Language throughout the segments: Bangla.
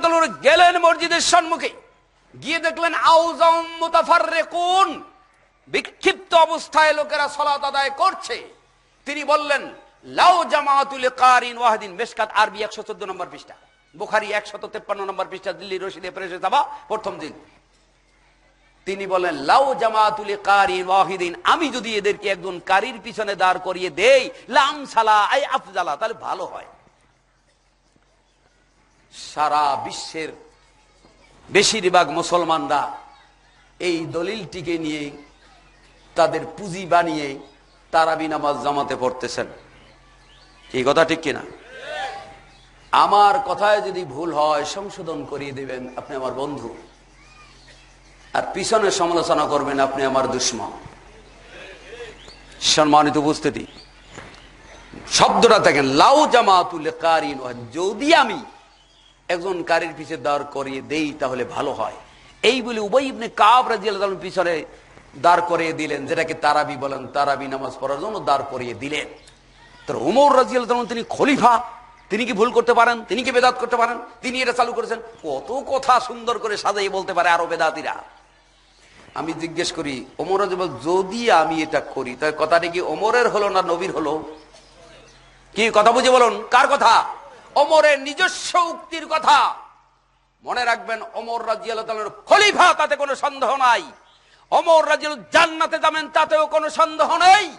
তাআলা গেলেন মসজিদের সম্মুখে। গিয়ে দেখলেন আউজাম বিক্ষিপ্ত অবস্থায় লোকেরা সালাত আদায় করছে। তিনি বললেন, লাউ জামাতুল কারিন ওয়াহিদিন। মেশকাত আরবি 114 নম্বর পৃষ্ঠা। বুখারী 153 নম্বর পৃষ্ঠা, দিল্লি রশিদে প্রেসে যাবা প্রথম দিন। তিনি বলেন লাউ জামাতুল কারিন ওয়াহিদিন। আমি যদি এদেরকে একজন কারির পিছনে দাঁড় করিয়ে দেই, লাম সালা আই আফজালা, তাহলে ভালো হয়। সারা বিশ্বের বেশিরভাগ মুসলমানরা এই দলিলটিকে নিয়ে তাদের পুঁজি বানিয়ে তারাবি নামাজ জামাতে পড়তেছেন। এই কথা ঠিক কিনা? আমার কথায় যদি ভুল হয়, সংশোধন করিয়ে দেবেন আপনি আমার বন্ধু। আর পিছনে সমালোচনা করবেন আপনি আমার দুশ্মন। সম্মানিত উপস্থিতি। শব্দটা দেখেন, লাউ জামাতুল কারিন যদি আমি একজন কারির পিছে দাঁড় করিয়ে দেই তাহলে ভালো হয়। এই বলে উভয় ইবনে কাব রাজিয়াল পিছনে দাঁড় করিয়ে দিলেন, যেটাকে তারাবি বলেন, তারাবি নামাজ পড়ার জন্য দাঁড় করিয়ে দিলেন। তোর উমর রাজিয়াল তিনি খলিফা, তিনি কি ভুল করতে পারেন? তিনি কি বেদাত করতে পারেন? তিনি এটা চালু করেছেন। কত কথা সুন্দর করে সাজাই বলতে পারে আরও বেদাতিরা। আমি জিজ্ঞেস করি, ওমর যদি আমি এটা করি, তাহলে কথাটা কি ওমরের হলো না নবীর হলো? কি কথা বুঝে বলুন? কার কথা? অমরের নিজস্ব উক্তির কথা। মনে রাখবেন, অমর রাজিয়াল খলিফা, তাতে কোনো সন্দেহ নাই। অমর রাজিয়াল জান্নাতে যাবেন, তাতেও কোনো সন্দেহ নেই।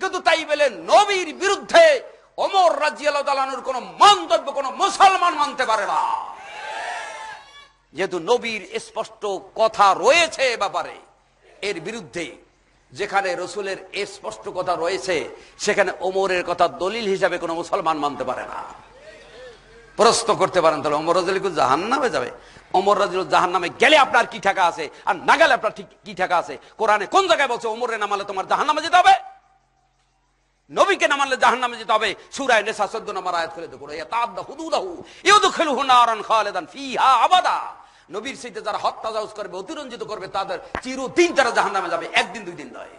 কিন্তু তাই বলে নবীর বিরুদ্ধে অমর রাজিয়ালুর কোন মন্তব্য কোন মুসলমান মানতে পারে না। যেহেতু নবীর স্পষ্ট কথা রয়েছে এ ব্যাপারে, এর বিরুদ্ধে যেখানে রসুলের স্পষ্ট কথা রয়েছে, সেখানে ওমরের কথা দলিল হিসাবে কোনো মুসলমান মানতে পারে না। প্রশ্ন করতে পারেন, তাহলে অমর রাজুল জাহান নামে যাবে। অমর রাজুল জাহান নামে গেলে আপনার কি টাকা আছে? আর না গেলে আপনার ঠিক কি টাকা আছে? কোরআনে কোন জায়গায় বলছে, ওমরে নামালে তোমার জাহান নামে যেতে হবে নবীকে নামালে জাহান নামে যেতে হবে। সুরায় নেশা চোদ্দ নম্বর আয়াত করে দেখো হুদুদাহু ইউদখিলুহু নারান খালিদান ফিহা আবাদা নবীর সাথে যারা হত্যা জাউজ করবে, অতিরঞ্জিত করবে, তাদের চিরদিন তারা জাহান্নামে যাবে, একদিন দুই দিন নয়।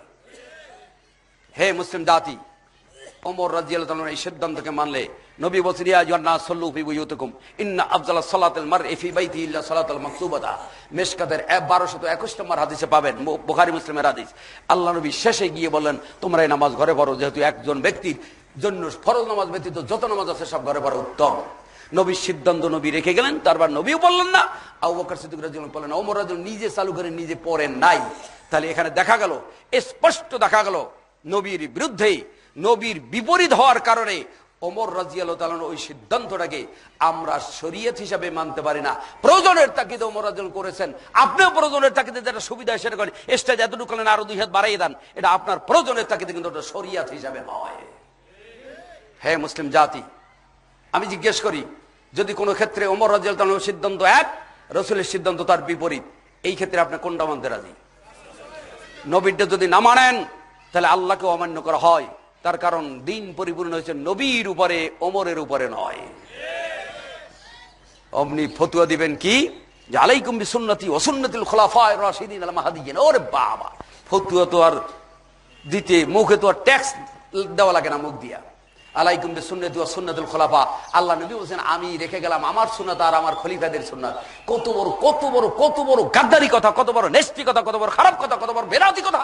হে মুসলিম জাতি ওমর রাজিয়াল্লাহু এই সিদ্ধান্তকে মানলে নবী বলছেন সাল্লু ফি ইন্না আফজাল সালাতিল মারই ফি বাইতি ইল্লা সালাতুল মাকতুবাতা। মিশকাতের 1221 নম্বর হাদিসে পাবেন হাদিস। আল্লাহ শেষে গিয়ে তোমরা এই নামাজ ঘরে পড়ো, যেহেতু একজন ব্যক্তির জন্য ফরজ নামাজ ব্যতীত যত নামাজ আছে সব ঘরে পড়া উত্তম। নবীর সিদ্ধান্ত নবী রেখে গেলেন, তারপর নবীও বললেন না। আবু বললেন ওমর নিজে চালু করে নিজে পড়েন নাই। তাহলে এখানে দেখা গেল, স্পষ্ট দেখা গেল, নবীর বিরুদ্ধে নবীর বিপরীত হওয়ার কারণে ওমর রাজিয়াল ওই সিদ্ধান্তটাকে আমরা শরীয়ত হিসাবে মানতে পারি না। প্রয়োজনের তাকিদে ওমর রাজন করেছেন। আপনিও প্রয়োজনের তাকিদে যেটা সুবিধা সেটা করেন। স্টেজ এতটুকু করেন আরও দুই হাত বাড়াই দেন। এটা আপনার প্রয়োজনের তাকিদে কিন্তু ওটা শরিয়াত হিসাবে হয়। হ্যাঁ মুসলিম জাতি, আমি জিজ্ঞেস করি, যদি কোনো ক্ষেত্রে ওমর রাজিয়াল সিদ্ধান্ত এক, রসুলের সিদ্ধান্ত তার বিপরীত, এই ক্ষেত্রে আপনি কোনটা মানতে রাজি? নবীরটা যদি না মানেন, তাহলে আল্লাহকে অমান্য করা হয়। তার কারণ দিন পরিপূর্ণ হয়েছে নবীর উপরে, ওমরের উপরে নয়। অমনি ফতুয়া দিবেন কি? যে আলাইকুম বিসুন্নতি ওসুন্নতিল খোলাফায় রাশিদিন আল মাহাদিন ওরে বাবা, ফতুয়া তো আর দিতে, মুখে তো আর ট্যাক্স দেওয়া লাগে না মুখ দিয়া। আল্লাহ নবী বলছেন, আমি রেখে গেলাম আমার সুন্নাত আর আমার খলিফাদের সুন্নাত। কত বড় কত বড় কত বড় গাদ্দারি কথা, কত বড় নেষ্টি কথা, কত বড় খারাপ কথা, কত বড় বেরাতি কথা।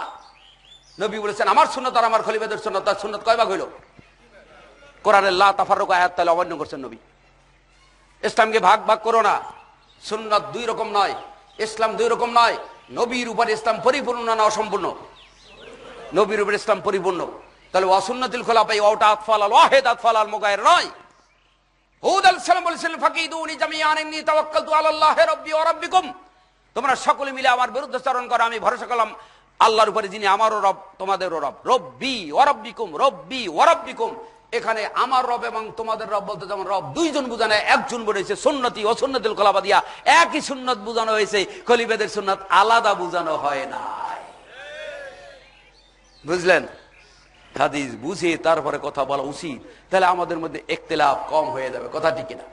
নবী বলেছেন, আমার সুন্নত আর আমার খলিফাদের সুন্নত, তার সুন্নত কয় ভাগ হইল? কোরআনের লা তাফারুক আয়াত তাহলে অমান্য করছেন নবী। ইসলামকে ভাগ ভাগ করো না। সুন্নত দুই রকম নয়, ইসলাম দুই রকম নয়। নবীর উপর ইসলাম পরিপূর্ণ না অসম্পূর্ণ? নবীর উপর ইসলাম পরিপূর্ণ। তাহলে অসুন্নতিল খোলা পাই ওটা আতফাল আল ওয়াহেদ, আতফাল আল মুগায়ের নয়। হুদ আল সালাম বলেছিলেন ফাকিদুনি জামিয়ান ইন্নী তাওয়াক্কালতু আলাল্লাহ রাব্বি ওয়া রাব্বিকুম। তোমরা সকলে মিলে আমার বিরুদ্ধে চারণ করো, আমি ভরসা করলাম আল্লাহর উপরে যিনি আমারও রব, তোমাদেরও রব। রব্বি ওরব্বিকুম রব্বি ওরব্বিকুম এখানে আমার রব এবং তোমাদের রব বলতে যেমন রব দুইজন বুঝানো, একজন বলেছে সুন্নতি অসুন্নতিল কলাবা দিয়া একই সুন্নত বুঝানো হয়েছে কলিবেদের সুন্নত আলাদা বুঝানো হয় না বুঝলেন? হাদিস বুঝে তারপরে কথা বলা উচিত। তাহলে আমাদের মধ্যে একতেলাপ কম হয়ে যাবে, কথা ঠিক কিনা?